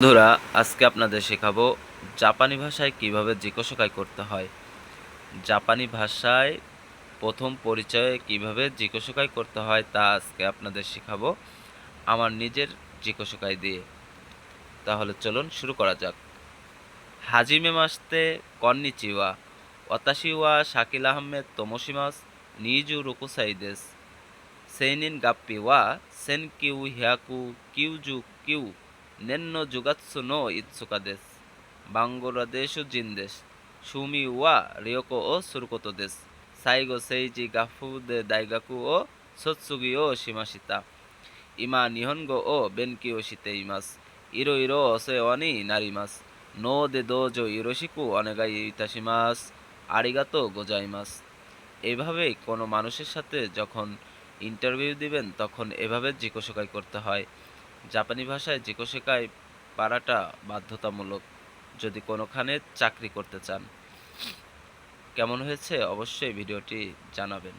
বন্ধুরা, আজকে আপনাদের শেখাবো জাপানি ভাষায় কীভাবে জিকোশোকাই করতে হয়। জাপানি ভাষায় প্রথম পরিচয়ে কীভাবে জিকোশোকাই করতে হয় তা আজকে আপনাদের শেখাবো আমার নিজের জিকোশোকাই দিয়ে। তাহলে চলুন শুরু করা যাক। হাজিমে মাসতে কন্নিচিওয়া অতাশিওয়া শাকিল আহমেদ তোমসিমাস নিজু রুকুসাইদেস সেইনিন গাপ্পি ওয়া, সেন কিউ হিয়াকু কিউজু কিউ। নেন্ন জুগাৎসু নো ইৎসুকা দেশ। বাংলাদেশু জিন্দেশ সুমি ওয়া রিওকো ও সুরকোতো দেশ। সাইগো সেইজি গাফু দে দাইগাকু ও সৎসুগি ও সীমাশিতা ইমা নিহনগো ও বেনকি ও শীতে ইমাস। ইরো ইরো অসে অনি নারিমাস নো দে দোজো ইরোশিকু অনেগাই ইতাশিমাস আরিগাতো গোজাইমাস এইভাবেই কোনো মানুষের সাথে যখন ইন্টারভিউ দিবেন, তখন এভাবে জিকোশোকাই করতে হয়। জাপানি ভাষায় জিকো শেখায় পারাটা বাধ্যতামূলক যদি কোনোখানে চাকরি করতে চান। কেমন হয়েছে? অবশ্যই ভিডিওটি জানাবেন।